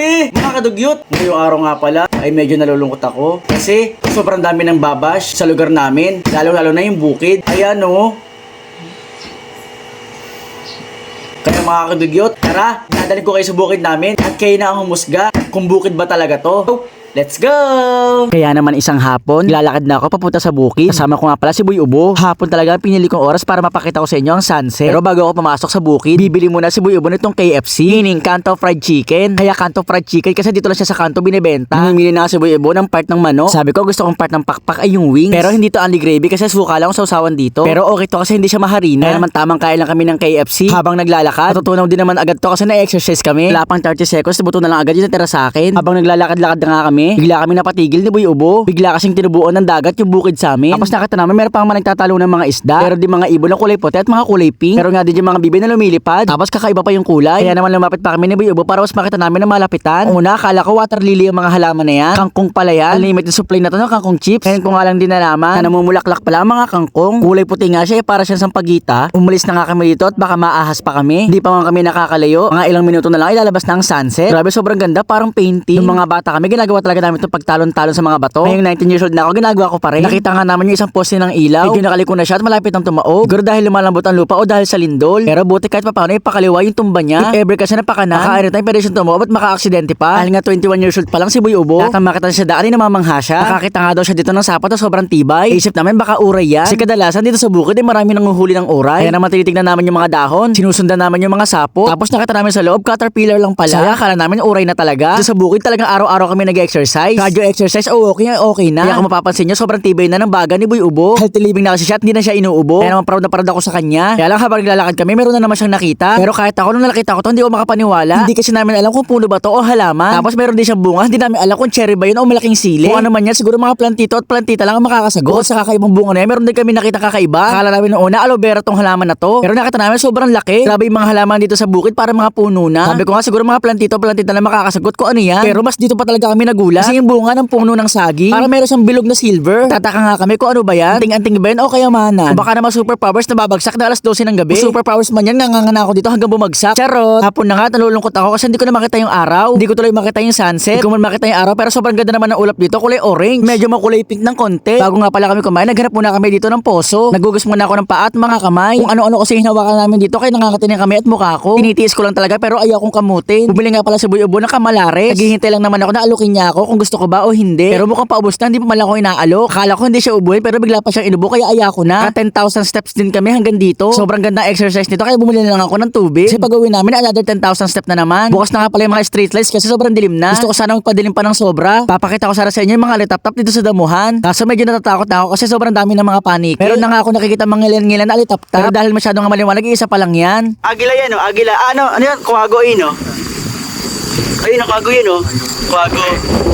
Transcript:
gabi! Mga kadugyot! Ngayong araw nga pala ay medyo nalulungkot ako kasi sobrang dami ng babash sa lugar namin, lalo-lalo na yung bukid. Ayan oh. Kaya mga kadugyot, tara, dadalhin ko kayo sa bukid namin at kayo na ang humusga kung bukid ba talaga to. Let's go! Kaya naman isang hapon, lalakad na ako papunta sa bukid. Kasama ko nga pala si Boy Ubo. Hapon talaga pinili kong oras para mapakita ko sa inyo ang sunset. Pero bago ako pumasok sa bukid, bibili muna si Boy Ubo nitong KFC, meaning Kanto Fried Chicken. Kaya Kanto Fried Chicken kasi dito lang siya sa Kanto binibenta. Namimili na si Boy Ubo ng part ng manok. Sabi ko gusto kong part ng pakpak ay yung wings. Pero hindi to only gravy kasi suka lang sa usawan dito. Pero okay to kasi hindi siya maharina. Kaya naman tamang kain lang kami ng KFC. Habang naglalakad, natutunaw din naman agad to kasi na-exercise kami. Wala pang 30 seconds, buto na lang agad yung sa akin. Habang naglalakad-lakad na nga kami, bigla kami napatigil ni Boy Ubo. Bigla kasing tinubuan ng dagat yung bukid sa amin. Tapos nakita namin meron pang mga nagtatalo ng mga isda. Pero di mga ibon na kulay puti at mga kulay pink. Pero nga din yung mga bibi na lumilipad. Tapos kakaiba pa yung kulay. Kaya naman lumapit pa kami ni Boy Ubo para mas makita namin na malapitan. Una, akala ko water lily yung mga halaman na yan. Kangkong pala yan. Unlimited supply na to ng kangkong chips. Ngayon ko nga lang din nalaman na namumulaklak pala mga kangkong. Kulay puti nga siya eh, para siyang sampagita. Umalis na nga kami dito at baka maahas pa kami. Hindi pa man kami nakakalayo. Mga ilang minuto na lang ilalabas na ang sunset. Grabe sobrang ganda parang painting. Yung mga bata kami ginagawa talaga namin itong pagtalon-talon sa mga bato. Ngayong 19 years old na ako ginagawa ko pa rin. Nakita nga namin yung isang poste ng ilaw. Medyo nakaliko na siya at malapit ang tumaob. Siguro dahil lumalambot ang lupa o dahil sa lindol. Pero buti kahit papaano ipakaliwa yung tumba niya. If ever kasi napakanan. Naka-anytime pwede siyang tumaob at maka-aksidente pa. Dahil nga 21 years old pa lang si Boy Ubo. Lahat ng makita siya daan ay namamangha siya. Nakakita nga daw siya dito ng sapat na sobrang tibay. Isip namin baka uray yan. Kasi kadalasan dito sa bukid ay marami nang uhuli ng uray. Kaya naman tinitignan namin yung mga dahon. Sinusundan namin yung mga sapo. Tapos nakita namin sa loob caterpillar lang pala. Kaya akala namin uray na talaga. Dito sa bukid talagang araw-araw kami nag-exercise. Cardio exercise, oh okay, okay na. Kaya kung mapapansin nyo, sobrang tibay na ng baga ni Boy Ubo. Healthy living na kasi siya at hindi na siya inuubo. Kaya naman proud na proud ako sa kanya. Kaya lang habang naglalakad kami, meron na naman siyang nakita. Pero kahit ako nung nakita ko to, hindi ko makapaniwala. Hindi kasi namin alam kung puno ba to o halaman. Tapos meron din siyang bunga, hindi namin alam kung cherry ba yun o malaking sili. Kung ano man yan, siguro mga plantito at plantita lang ang makakasagot. Sa kakaibang bunga na yan, meron din kami nakita kakaiba. Akala namin noong una, aloe vera tong halaman na to. Pero nakita namin sobrang laki. Grabe yung mga halaman dito sa bukid para mga puno na. Sabi ko nga siguro mga plantito, plantita lang makakasagot ko ano yan. Pero mas dito pa talaga kami nagulat. Kasi yung bunga ng puno ng saging, para meron siyang bilog na silver. Tataka nga kami kung ano ba yan. Anting-anting ba yan o kayamanan. Kung baka naman superpowers na babagsak na alas 12 ng gabi. Kung superpowers man yan, nangangana ako dito hanggang bumagsak. Charot. Hapon na nga, nalulungkot ako kasi hindi ko na makita yung araw. Hindi ko tuloy makita yung sunset. Hindi ko man makita yung araw pero sobrang ganda naman ng ulap dito. Kulay orange. Medyo makulay pink ng konti. Bago nga pala kami kumain, naghanap muna kami dito ng poso. Nagugas muna ako ng paa at mga kamay. Kung ano-ano kasi hinawakan namin dito kaya nangangatin kami at mukha ko. Tinitiis ko lang talaga pero ayaw kong kamutin. Bumili nga pala si Boy Ubo ng kamalares. Naghihintay lang naman ako na alukin niya ako kung gusto ko ba o hindi. Pero mukhang paubos na, hindi pa man ako inaalok. Akala ko hindi siya ubuhin pero bigla pa siyang inubo kaya ayaw ko na. At 10,000 steps din kami hanggang dito. Sobrang ganda exercise nito kaya bumili na lang ako ng tubig. Kasi pag uwi namin another 10,000 step na naman. Bukas na nga pala yung mga street lights kasi sobrang dilim na. Gusto ko sana magpadilim pa ng sobra. Papakita ko sana sa inyo yung mga alitap-tap dito sa damuhan. Kaso medyo natatakot na ako kasi sobrang dami ng mga panik. Pero na nga ako nakikita mga ngilan-ngilan na alitap-tap. Pero dahil masyadong nga maliwanag, isa pa lang yan. Agila yan oh, agila. Ano, ano yan? Kuwago oh. Ayun, kuwago yun oh. Kuwago.